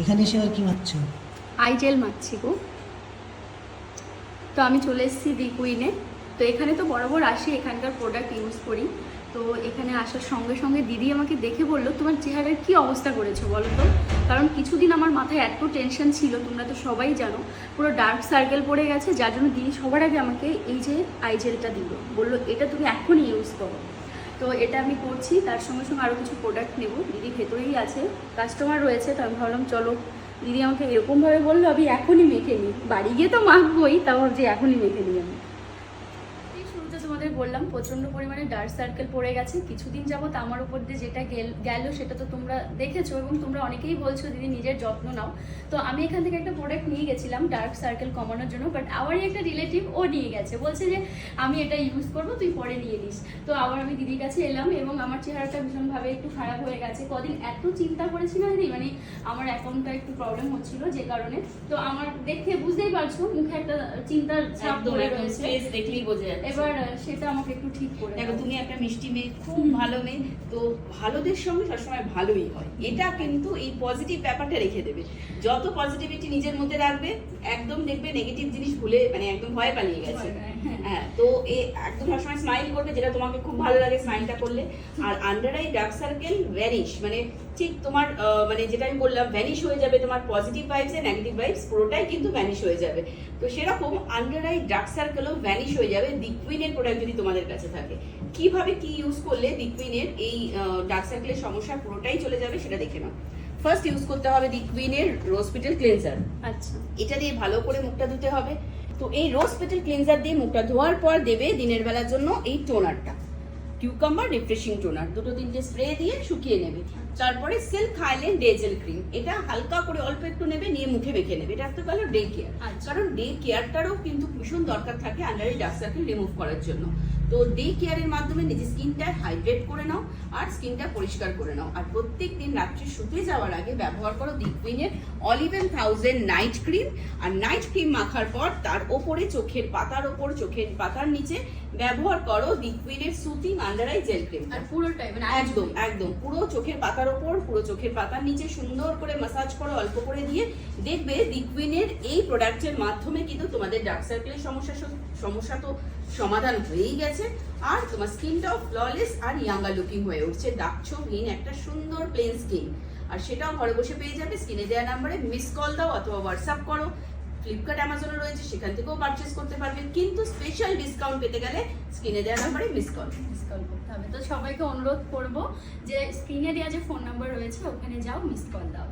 এখানে এসে আর কি মারছ? আই জেল মারছি গো। তো আমি চলে এসেছি দি কুইনে। তো এখানে তো বরাবর আসি, এখানকার প্রোডাক্ট ইউজ করি। তো এখানে আসার সঙ্গে সঙ্গে দিদি আমাকে দেখে বলল, তোমার চেহারার কি অবস্থা করেছ বলো তো? কারণ কিছুদিন আমার মাথায় এত টেনশন ছিল, তোমরা তো সবাই জানো, পুরো ডার্ক সার্কেল পড়ে গেছে, যার জন্য দিদি সবার আগে আমাকে এই যে আই জেলটা দিল। বলল, এটা তুমি এখনই ইউজ করো। তো এটা আমি করছি, তার সঙ্গে সঙ্গে আরও কিছু প্রোডাক্ট নেব। দিদি ভেতরেই আছে কাস্টমার রয়েছে, তো আমি ভাবলাম, চলো, দিদি আমাকে এরকমভাবে বলল, আমি এখনই মেখে নিই। বাড়ি গিয়ে তো মাখবই, তাও যে এখনই মেখে নিই আমি। শুরুতে তোমাদের বললাম প্রচণ্ড পরিমাণে ডার্ক সার্কেল পড়ে গেছে। কিছুদিন যাবত আমার উপর দিয়ে যেটা গেল সেটা তো তোমরা দেখেছ এবং তোমরা অনেকেই বলছো দিদি নিজের যত্ন নাও। তো আমি এখান থেকে একটা প্রোডাক্ট নিয়ে গেছিলাম ডার্ক সার্কেল কমানোর জন্য বাট আমারই একটা রিলেটিভ ও নিয়ে গেছে। বলছে যে আমি এটা ইউজ করব তুই পরে নিয়ে নিস। তো আবার আমি দিদির কাছে এলাম এবং আমার চেহারাটা ভীষণভাবে একটু খারাপ হয়ে গেছে। কদিন এত চিন্তা করেছি না দিদি মানে আমার অ্যাকাউন্টটা একটু প্রবলেম হচ্ছিল যে কারণে। তো আমার দেখে বুঝতেই পারছ মুখে একটা চিন্তার ছাপ একদম রয়েছে। যাচ্ছে। এবার সেটা আমাকে একটু ঠিক করে দেখো তুমি একটা মিষ্টি মেয়ে খুব ভালো মেয়ে তো ভালোদের সঙ্গে সবসময় ভালোই হয়। এটা কিন্তু এই পজিটিভ ব্যাপারটা রেখে দেবে। যত পজিটিভিটি নিজের মধ্যে রাখবে একদম দেখবে নেগেটিভ জিনিস ভুলে মানে একদম ভয় পালিয়ে গেছে। হ্যাঁ। হ্যাঁ তো এ একদম সবসময় স্মাইল করবে যেটা তোমাকে খুব ভালো লাগে স্মাইলটা করলে। আর under eye dark circle vanish মানে ঠিক তোমার মানে যেটা আমি বললাম ভ্যানিশ হয়ে যাবে তোমার পজিটিভ ভাইবস এ নেগেটিভ ভাইবস পুরোটাই কিন্তু ভ্যানিশ হয়ে যাবে। তো সেরকম আন্ডার আই ডার্ক সার্কেলও ভ্যানিশ হয়ে যাবে দিকুইনের প্রোডাক্ট যদি তোমাদের কাছে থাকে। কীভাবে কি ইউজ করলে দিকুইনের এই ডার্ক সার্কেলের সমস্যা পুরোটাই চলে যাবে সেটা দেখে নাও। ফার্স্ট ইউজ করতে হবে লিকুইডের রোজ পেটেল ক্লিনজার আচ্ছা। এটা দিয়ে ভালো করে মুখটা ধুতে হবে। তো এই রোজ পেটেল ক্লিনজার দিয়ে মুখটা ধোয়ার পর দেবে দিনের বেলার জন্য এই টোনারটা কিউকাম্বার রিফ্রেশিং টোনার দুটো তিনটে স্প্রে দিয়ে শুকিয়ে নেবে। তারপরে সিল্ক হাইল্যান্ড ডেজেল ক্রিম এটা হালকা করে অল্প একটু নেবে নিয়ে মুখে মেখে নেবে। এটা একটা গেল ডে কেয়ার। কারণ ডে কেয়ারটারও কিন্তু ভীষণ দরকার থাকে আন্ডারি ডাস্টারকে রিমুভ করার জন্য। তো ডে কেয়ারের মাধ্যমে নিজের স্কিনটা হাইড্রেট করে নাও আর স্কিনটা পরিষ্কার করে নাও। আর প্রত্যেক দিন রাত্রে শুতে যাওয়ার আগে ব্যবহার করো দিকুইনের অলিভেন থাউজেন্ড নাইট ক্রিম আর নাইট ক্রিম মাখার পর তার ওপরে চোখের পাতার ওপর চোখের পাতার নিচে ব্যবহার করো দিকুইনের soothing under eye gel cream আর পুরোটাই মানে একদম একদম। পুরো চোখের পাতার ওপর পুরো চোখের পাতার নিচে সুন্দর করে মাসাজ করো অল্প করে দিয়ে দেখবে দিকুইনের এই প্রোডাক্টের মাধ্যমে কিন্তু তোমাদের ডার্ক সার্কেলের সমস্যা সমস্যা তো সমাধান হয়েই গেছে। আর তোমার স্কিনটাও ফ্ললেস আর ইয়াঙ্গা লুকিং হয়ে উঠছে। দাগ একটা সুন্দর প্লেন স্কিন আর সেটাও ঘরে বসে পেয়ে যাবে। স্ক্রিনে দেওয়া নাম্বারে মিস কল দাও অথবা হোয়াটসঅ্যাপ করো। ফ্লিপকার্ট অ্যামাজনে রয়েছে, সেখান থেকেও পারচেস করতে পারবে। কিন্তু স্পেশাল ডিসকাউন্ট পেতে গেলে স্ক্রিনে দেওয়া নাম্বারে মিস কল মিস কল করতে হবে। তো সবাইকে অনুরোধ করব যে স্ক্রিনে দেওয়া যে ফোন নাম্বার রয়েছে, ওখানে যাও মিস কল দাও।